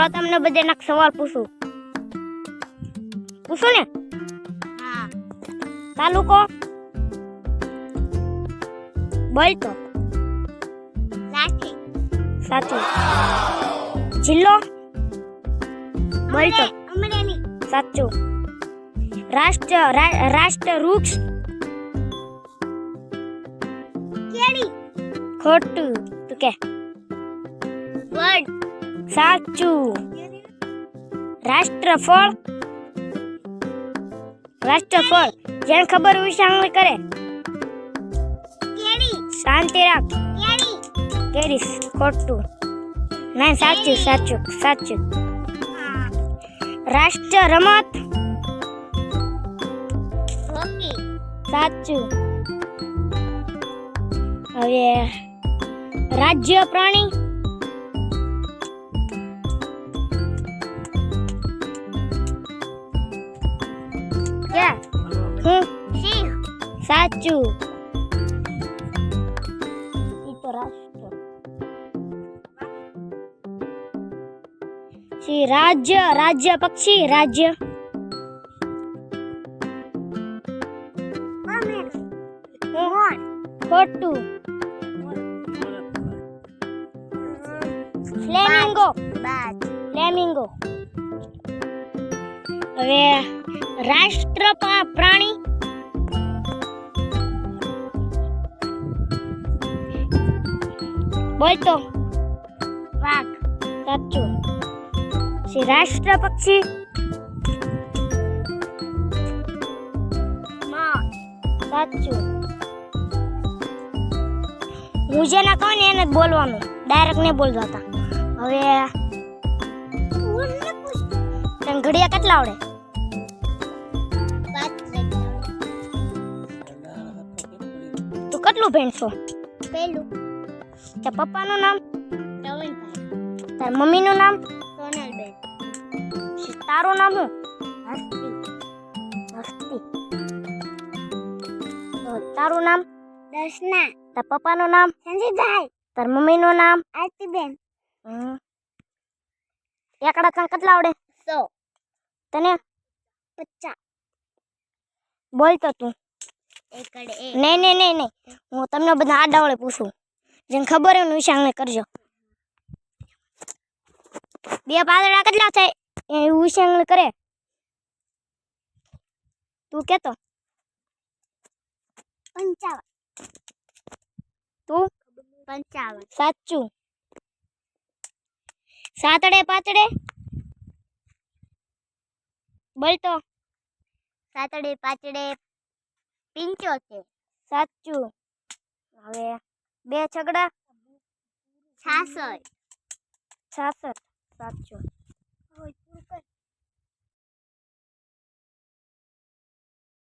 હાલો તમને બધે નાક સવાલ પૂછું. પૂછું ને હા. તાલુકો? બોલ તો લાઠી. સાચું. જિલ્લો? બોલ તો અમરેલી. સાચું. રાષ્ટ્ર રાષ્ટ્ર વૃક્ષ કેડી ખોટું. તું કે? વડ. સાચું. રાષ્ટ્રફળ. રાષ્ટ્રફળ. જેને ખબર વિશે આંગળી કરે. શાંતિ રાખ. કેરી. કેરીસ ખોટું. ના સાચું સાચું સાચું. રાષ્ટ્ર રમત સાચું. હવે રાજ્ય પ્રાણી. હું સિંહ સાચું રાજ્ય રાજ્ય પક્ષી રાજ્ય ખોટું ફ્લેમિંગો ફ્લેમિંગો હવે રાષ્ટ્ર પ્રાણી. બોલ તો. વાઘ સાચું. શ્રી રાષ્ટ્ર પક્ષી સાચું. હું જેના કહું ને એને જ બોલવાનું. ડાયરેક્ટ નહીં બોલતા. હતા હવે તને ઘડિયા કેટલા આવડે? કેટલું ભણશો? પહેલું તાર પપ્પાનું નામ? પ્રવીણભાઈ તાર મમ્મીનું નામ? સોનલબેન. તારું નામ શું? હસ્તી. હસ્તી. તારું નામ? દર્શના. તાર પપ્પાનું નામ? સંજીભાઈ તાર મમ્મીનું નામ? આરતીબેન. એકડા તને કેટલા આવડે? સો. તને? પચાસ. બોલ તો તું. નહીં નહીં નહીં નહીં. હું તમને બધા આડાવડે પૂછું. જેને ખબર હોય ને વિશે કરજો. બે પાદડા કેટલા થાય? એ વિશે કરે. તું કેતો? પંચાવન. તું? પંચાવન. સાચું. સાતડે પાતડે બોલ તો સાતડે પાચડે પિંચોતેર સાચું. હવે બે છગડા? છાસઠ. છાસઠ સાચું.